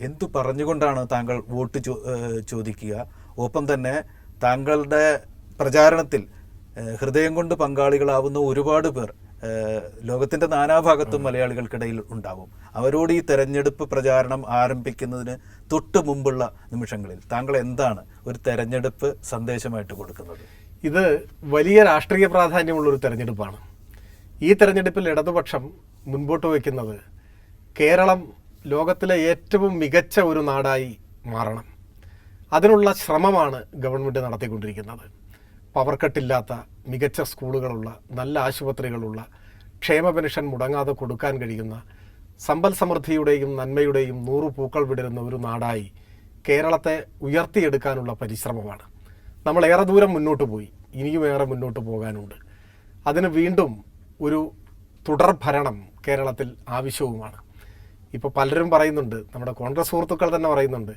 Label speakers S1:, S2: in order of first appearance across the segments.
S1: എന്തു പറഞ്ഞുകൊണ്ടാണ് താങ്കൾ വോട്ട് ചോദിക്കുക? ഒപ്പം തന്നെ താങ്കളുടെ പ്രചാരണത്തിൽ ഹൃദയം കൊണ്ട് പങ്കാളികളാവുന്ന ഒരുപാട് പേർ ലോകത്തിന്റെ നാനാഭാഗത്തും മലയാളികൾക്കിടയിൽ ഉണ്ടാവും. അവരോട് ഈ തെരഞ്ഞെടുപ്പ് പ്രചാരണം ആരംഭിക്കുന്നതിന് തൊട്ട് മുമ്പുള്ള നിമിഷങ്ങളിൽ താങ്കൾ എന്താണ് ഒരു തെരഞ്ഞെടുപ്പ് സന്ദേശമായിട്ട് കൊടുക്കുന്നത്?
S2: ഇത് വലിയ രാഷ്ട്രീയ പ്രാധാന്യമുള്ള ഒരു തെരഞ്ഞെടുപ്പാണ്. ഈ തെരഞ്ഞെടുപ്പിൽ ഇടതുപക്ഷം മുൻപോട്ട് വയ്ക്കുന്നത് കേരളം ലോകത്തിലെ ഏറ്റവും മികച്ച ഒരു നാടായി മാറണം. അതിനുള്ള ശ്രമമാണ് ഗവൺമെന്റ് നടത്തിക്കൊണ്ടിരിക്കുന്നത്. പവർ കട്ടില്ലാത്ത മികച്ച സ്കൂളുകളുള്ള നല്ല ആശുപത്രികളുള്ള ക്ഷേമ പെൻഷൻ മുടങ്ങാതെ കൊടുക്കാൻ കഴിയുന്ന സമ്പൽ സമൃദ്ധിയുടെയും നന്മയുടെയും നൂറു പൂക്കൾ വിടരുന്ന ഒരു നാടായി കേരളത്തെ ഉയർത്തിയെടുക്കാനുള്ള പരിശ്രമമാണ്. നമ്മൾ ഏറെ ദൂരം മുന്നോട്ട് പോയി. ഇനിയും ഏറെ മുന്നോട്ട് പോകാനുണ്ട്. അതിന് വീണ്ടും ഒരു തുടർഭരണം കേരളത്തിൽ ആവശ്യവുമാണ്. ഇപ്പോൾ പലരും പറയുന്നുണ്ട് നമ്മുടെ കോൺഗ്രസ് സുഹൃത്തുക്കൾ തന്നെ പറയുന്നുണ്ട്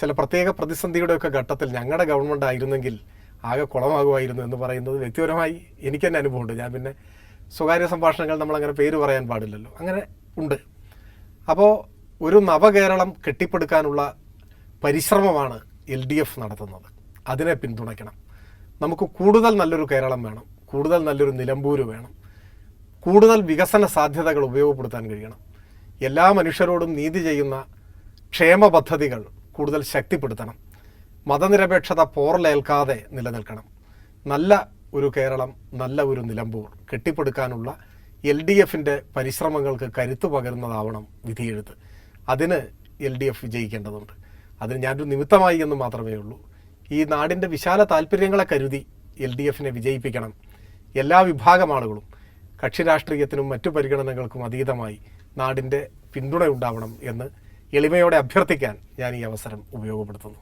S2: ചില പ്രത്യേക പ്രതിസന്ധിയുടെയൊക്കെ ഘട്ടത്തിൽ ഞങ്ങളുടെ ഗവൺമെന്റ് ആയിരുന്നെങ്കിൽ ആകെ കുളമാകുമായിരുന്നു എന്ന് പറയുന്നത് വ്യക്തിപരമായി എനിക്ക് തന്നെ അനുഭവമുണ്ട്. ഞാൻ പിന്നെ സ്വകാര്യ സംഭാഷണങ്ങൾ നമ്മളങ്ങനെ പേര് പറയാൻ പാടില്ലല്ലോ. അങ്ങനെ ഉണ്ട്. അപ്പോൾ ഒരു നവകേരളം കെട്ടിപ്പടുക്കാനുള്ള പരിശ്രമമാണ് എൽ ഡി എഫ് നടത്തുന്നത്. അതിനെ പിന്തുണയ്ക്കണം. നമുക്ക് കൂടുതൽ നല്ലൊരു കേരളം വേണം. കൂടുതൽ നല്ലൊരു നിലമ്പൂര് വേണം. കൂടുതൽ വികസന സാധ്യതകൾ ഉപയോഗപ്പെടുത്താൻ കഴിയണം. എല്ലാ മനുഷ്യരോടും നീതി ചെയ്യുന്ന ക്ഷേമ പദ്ധതികൾ കൂടുതൽ ശക്തിപ്പെടുത്തണം. മതനിരപേക്ഷത പോറലേൽക്കാതെ നിലനിൽക്കണം. നല്ല ഒരു കേരളം നല്ല ഒരു നിലമ്പൂർ കെട്ടിപ്പടുക്കാനുള്ള എൽ ഡി എഫിന്റെ പരിശ്രമങ്ങൾക്ക് കരുത്തു പകരുന്നതാവണം വിധിയെഴുത്ത്. അതിന് എൽ ഡി എഫ് വിജയിക്കേണ്ടതുണ്ട്. അതിന് ഞാനൊരു നിമിത്തമായി എന്ന് മാത്രമേ ഉള്ളൂ. ഈ നാടിന്റെ വിശാല താല്പര്യങ്ങളെ കരുതി എൽ ഡി എഫിനെ വിജയിപ്പിക്കണം. എല്ലാ വിഭാഗം ആളുകളും കക്ഷി രാഷ്ട്രീയത്തിനും മറ്റു പരിഗണനകൾക്കും അതീതമായി നാടിന്റെ പിന്തുണയുണ്ടാവണം എന്ന് എളിമയോടെ അഭ്യർത്ഥിക്കാൻ ഞാൻ ഈ അവസരം ഉപയോഗപ്പെടുത്തുന്നു.